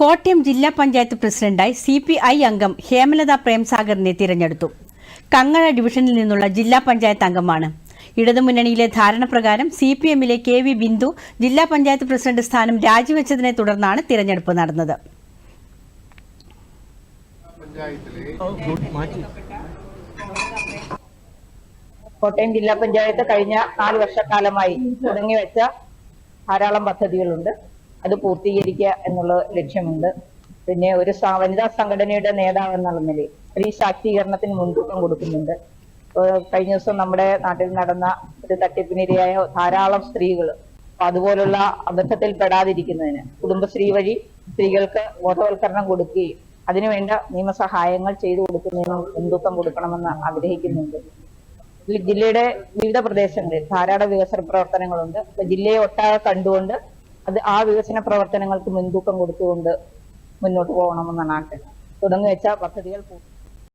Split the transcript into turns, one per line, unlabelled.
കോട്ടയം ജില്ലാ പഞ്ചായത്ത് പ്രസിഡന്റായി C P I അംഗം ഹേമലത പ്രേംസാഗറിനെ തിരഞ്ഞെടുത്തു. കങ്ങഴ ഡിവിഷനിൽ നിന്നുള്ള ജില്ലാ പഞ്ചായത്ത് അംഗമാണ്. ഇടതുമുന്നണിയിലെ ധാരണ പ്രകാരം സി പി എമ്മിലെ കെ വി ബിന്ദു ജില്ലാ പഞ്ചായത്ത് പ്രസിഡന്റ് സ്ഥാനം രാജിവെച്ചതിനെ തുടർന്നാണ് തിരഞ്ഞെടുപ്പ് നടന്നത്.
കോട്ടയം ജില്ലാ പഞ്ചായത്ത് കഴിഞ്ഞ നാല് വർഷക്കാലമായി തുടങ്ങി വെച്ച ധാരാളം പദ്ധതികളുണ്ട്. അത് പൂർത്തീകരിക്കുക എന്നുള്ള ലക്ഷ്യമുണ്ട്. പിന്നെ ഒരു വനിതാ സംഘടനയുടെ നേതാവ് എന്നുള്ള നിലയിൽ സ്ത്രീ ശാക്തീകരണത്തിന് മുൻതൂക്കം കൊടുക്കുന്നുണ്ട്. കഴിഞ്ഞ ദിവസം നമ്മുടെ നാട്ടിൽ നടന്ന ഒരു തട്ടിപ്പിനിരയായ ധാരാളം സ്ത്രീകൾ അതുപോലുള്ള അബദ്ധത്തിൽ പെടാതിരിക്കുന്നതിന് കുടുംബശ്രീ വഴി സ്ത്രീകൾക്ക് ബോധവൽക്കരണം കൊടുക്കുകയും അതിനുവേണ്ട നിയമസഹായങ്ങൾ ചെയ്തു കൊടുക്കുന്നതിനും മുൻതൂക്കം കൊടുക്കണമെന്ന് ആഗ്രഹിക്കുന്നുണ്ട്. ജില്ലയുടെ വിവിധ പ്രദേശങ്ങളിൽ ധാരാളം വികസന പ്രവർത്തനങ്ങളുണ്ട്. ജില്ലയെ ഒട്ടാകെ കണ്ടുകൊണ്ട് അത് ആ വികസന പ്രവർത്തനങ്ങൾക്ക് മുൻതൂക്കം കൊടുത്തുകൊണ്ട് മുന്നോട്ട് പോകണമെന്നാണ് ആഗ്രഹം. തുടങ്ങി വെച്ച പദ്ധതികൾ